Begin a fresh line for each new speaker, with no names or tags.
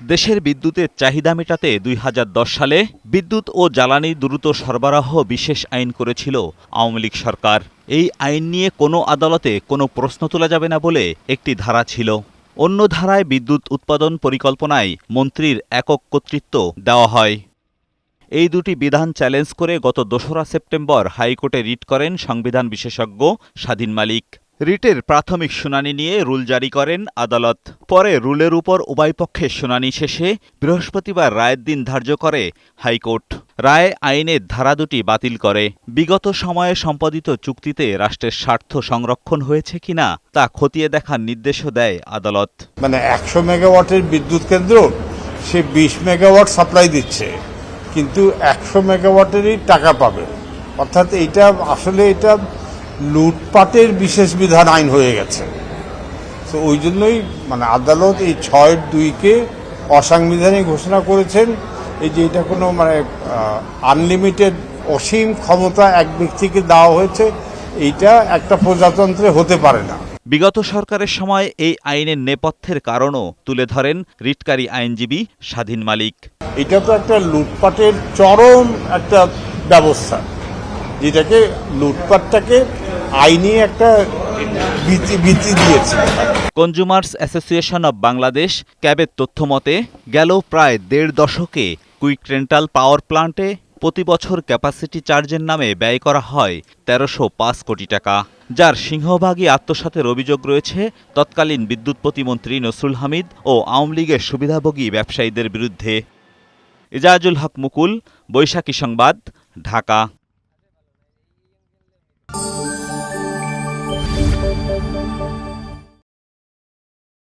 দেশের বিদ্যুতের চাহিদা মেটাতে দুই হাজার দশ সালে বিদ্যুৎ ও জ্বালানি দ্রুত সরবরাহ বিশেষ আইন করেছিল আওয়ামী লীগ সরকার। এই আইন নিয়ে কোনো আদালতে কোনো প্রশ্ন তোলা যাবে না বলে একটি ধারা ছিল। অন্য ধারায় বিদ্যুৎ উৎপাদন পরিকল্পনায় মন্ত্রীর একক কর্তৃত্ব দেওয়া হয়। এই দুটি বিধান চ্যালেঞ্জ করে গত দোসরা সেপ্টেম্বর হাইকোর্টে রিট করেন সংবিধান বিশেষজ্ঞ স্বাধীন মালিক। রিটের প্রাথমিক শুনানি নিয়ে রুল জারি করেন আদালত। পরে রুলের উপর উভয় পক্ষের শুনানি শেষে বৃহস্পতিবার রায়ের দিন ধার্য করে হাইকোর্ট। রায় আইনের ধারা দুটি বাতিল করে। বিগত সময়ে সম্পাদিত চুক্তিতে রাষ্ট্রের স্বার্থ সংরক্ষণ হয়েছে কিনা তা খতিয়ে দেখার নির্দেশও দেয় আদালত।
মানে একশো মেগাওয়াটের বিদ্যুৎ কেন্দ্র, সে বিশ মেগাওয়াট সাপ্লাই দিচ্ছে। কিন্তু একশো মেগাওয়াটেরই টাকা পাবে। অর্থাৎ এটা আসলে এটা লুটপাটের বিশেষ বিধান আইন হয়ে গেছে। তো ওই জন্যই মানে আদালত এই ছয় দুইকে অসাংবিধানিক ঘোষণা করেছেন। এই যে এটা কোনো মানে আনলিমিটেড অসীম ক্ষমতা এক ব্যক্তিকে দেওয়া হয়েছে এইটা একটা প্রজাতন্ত্রে হতে পারে না।
বিগত সরকারের সময় এই আইনের নেপথ্যের কারণও তুলে ধরেন রিটকারী আইনজীবী স্বাধীন মালিক।
এটা তো একটা লুটপাটের চরম একটা ব্যবস্থা যেটাকে লুটপাটটাকে আইনি একটা দিয়েছে।
কনজুমার্স অ্যাসোসিয়েশন অব বাংলাদেশ ক্যাবের তথ্য মতে, গেল প্রায় দেড় দশকে কুইক রেন্টাল পাওয়ার প্লান্টে প্রতি বছর ক্যাপাসিটি চার্জের নামে ব্যয় করা হয় তেরোশো পাঁচ কোটি টাকা, যার সিংহভাগই আত্মসাতের অভিযোগ রয়েছে তৎকালীন বিদ্যুৎ প্রতিমন্ত্রী নসরুল হামিদ ও আওয়ামী লীগের সুবিধাভোগী ব্যবসায়ীদের বিরুদ্ধে। এজাজুল হক মুকুল, বৈশাখী সংবাদ, ঢাকা। Música